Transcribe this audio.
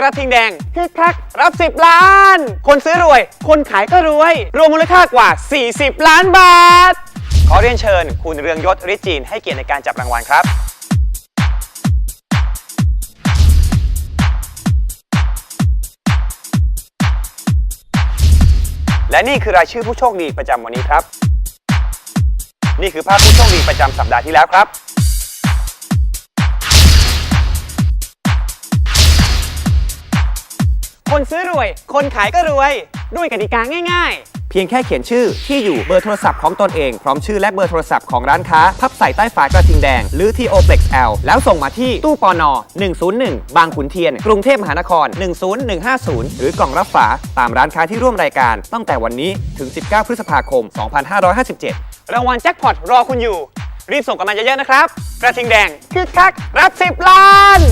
กระทิงแดงคึกคักรับ 10 ล้าน คนซื้อรวย คนขายก็รวย รวมมูลค่ากว่า 40 ล้านบาท ขอเรียนเชิญ คุณเรืองยศฤทธิ์จีนให้เกียรติในการจับรางวัลครับ และนี่คือรายชื่อผู้โชคดีประจำวันนี้ครับ นี่คือภาพผู้โชคดีประจำสัปดาห์ที่แล้วครับ คนซื้อรวย คนขายก็รวย ด้วยกติกาง่ายๆเพียงแค่เขียนชื่อที่อยู่เบอร์โทรศัพท์ของตนเอง พร้อมชื่อและเบอร์โทรศัพท์ของร้านค้า พับใส่ใต้ฝากระทิงแดง หรือที่ OPLEX L แล้วส่งมาที่ตู้ปอนอ101 บางขุนเทียน กรุงเทพมหานคร 10150 หรือกล่องรับฝาตามร้านค้าที่ร่วมรายการ ตั้งแต่วันนี้ถึง 19 พฤษภาคม 2557 รางวัลแจ็คพอตรอคุณอยู่ รีบส่งกันมาเยอะๆนะครับ กระทิงแดงคึกคักรับ 10 ล้าน